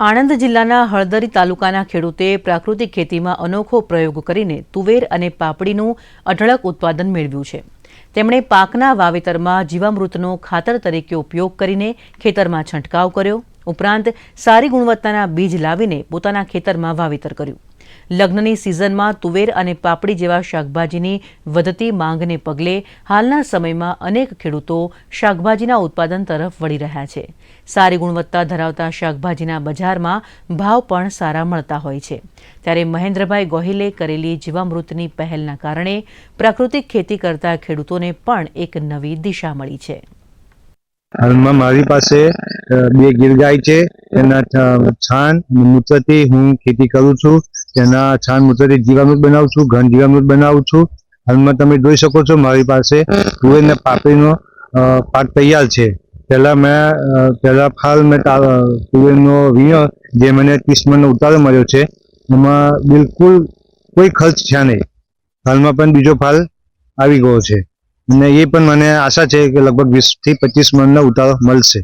આણંદ જિલ્લાના હળદરી તાલુકાના ખેડૂતે પ્રાકૃતિક ખેતીમાં અનોખો પ્રયોગ કરીને તુવેર અને પાપડીનું અઢળક ઉત્પાદન મેળવ્યું છે. તેમણે પાકના વાવેતરમાં જીવામૃતનો ખાતર તરીકે ઉપયોગ કરીને ખેતરમાં છંટકાવ કર્યો. ઉપરાંત સારી ગુણવત્તાના બીજ લાવીને પોતાના ખેતરમાં વાવેતર કર્યું. લગ્નની સિઝનમાં તુવેર અને પાપડી જેવા શાકભાજીની વધતી માંગને પગલે હાલના સમયમાં અનેક ખેડૂતો શાકભાજીના ઉત્પાદન તરફ વળી રહ્યા છે. સારી ગુણવત્તા ધરાવતા શાકભાજીના બજારમાં ભાવ પણ સારા મળતા હોય છે. ત્યારે મહેન્દ્રભાઈ ગોહિલે કરેલી જીવામૃતની પહેલના કારણે પ્રાકૃતિક ખેતી કરતા ખેડૂતોને પણ એક નવી દિશા મળી છે. હાલમાં મારી પાસે બે ગીર ગાય છે તેના છાણ, મૂત્રથી હું ખેતી કરું છું. તેના છાણ મૂત્રથી જીવામૃત બનાવું છું, ઘન જીવામૃત બનાવું છું. હાલમાં તમે જોઈ શકો છો મારી પાસે તુવેરને પાપડીનો પાક તૈયાર છે. પહેલાં મેં પહેલાં ફાલ મેં તુવેરનો વીણ્યો, જે મને ત્રીસ મણનો ઉતારો મળ્યો છે. એમાં બિલકુલ કોઈ ખર્ચ છે નહીં. હાલમાં પણ બીજો ફાલ આવી ગયો છે. અને એ પણ મને આશા છે કે લગભગ વીસથી પચીસ મણનો ઉતારો મળશે.